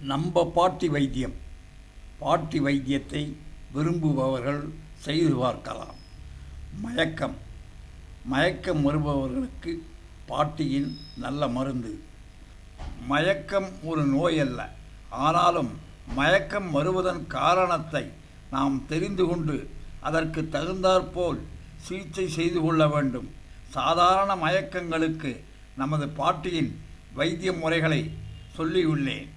நம்ம பாட்டி வைத்தியம். பாட்டி வைத்தியத்தை விரும்புபவர்கள் செய்து பார்க்கலாம். மயக்கம். மயக்கம் வருபவர்களுக்கு பாட்டியின் நல்ல மருந்து. மயக்கம் ஒரு நோய் அல்ல ஆனாலும் மயக்கம் வருவதன் காரணத்தை நாம் தெரிந்து கொண்டு அதற்கு தகுந்தாற்போல் சிகிச்சை செய்து கொள்ள வேண்டும். சாதாரண மயக்கங்களுக்கு நமது பாட்டியின் வைத்திய முறைகளை சொல்லியுள்ளேன்.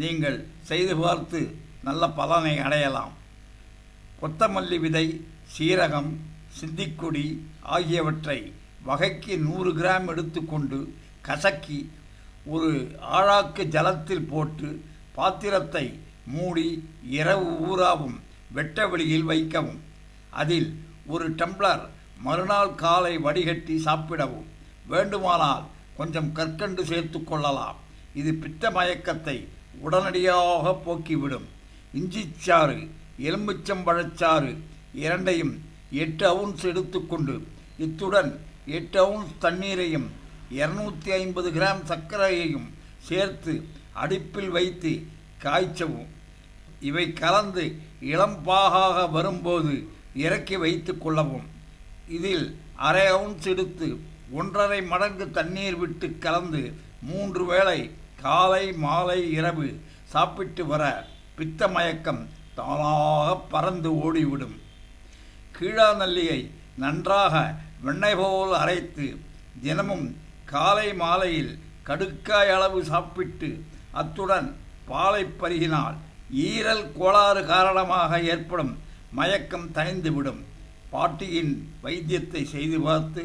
நீங்கள் செய்து பார்த்து நல்ல பலனை அடையலாம். கொத்தமல்லி விதை சீரகம் சிந்திக்குடி ஆகியவற்றை வகைக்கு நூறு கிராம் எடுத்துக்கொண்டு கசக்கி ஒரு ஆழாக்கு ஜலத்தில் போட்டு பாத்திரத்தை மூடி இரவு ஊறாவும் வெட்ட வெளியில் வைக்கவும். அதில் ஒரு டம்ளர் மறுநாள் காலை வடிகட்டி சாப்பிடவும். வேண்டுமானால் கொஞ்சம் கற்கண்டு சேர்த்து கொள்ளலாம். இது பித்த மயக்கத்தை உடனடியாக போக்கிவிடும். இஞ்சிச்சாறு எலும்புச்சம்பழச்சாறு இரண்டையும் எட்டு அவுன்ஸ் எடுத்துக்கொண்டு இத்துடன் எட்டு அவுன்ஸ் தண்ணீரையும் இரநூத்தி ஐம்பது கிராம் சர்க்கரையையும் சேர்த்து அடுப்பில் வைத்து காய்ச்சவும். இவை கலந்து இளம்பாகாக வரும்போது இறக்கி வைத்து கொள்ளவும். இதில் அரை அவுன்ஸ் எடுத்து ஒன்றரை மடங்கு தண்ணீர் விட்டு கலந்து மூன்று வேளை காலை மாலை இரவு சாப்பிட்டு வர பித்த மயக்கம் தானாக பறந்து ஓடிவிடும். கீழாநல்லியை நன்றாக வெண்ணெய் போல் அரைத்து தினமும் காலை மாலையில் கடுக்காய் அளவு சாப்பிட்டு அத்துடன் பாலை பருகினால் ஈரல் கோளாறு காரணமாக ஏற்படும் மயக்கம் தணிந்துவிடும். பாட்டியின் வைத்தியத்தை செய்து பார்த்து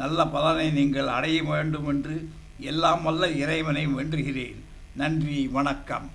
நல்ல பலனை நீங்கள் அடைய வேண்டும் என்று எல்லாம் வல்ல இறைவனை வென்றுகிறேன் நன்றி வணக்கம்.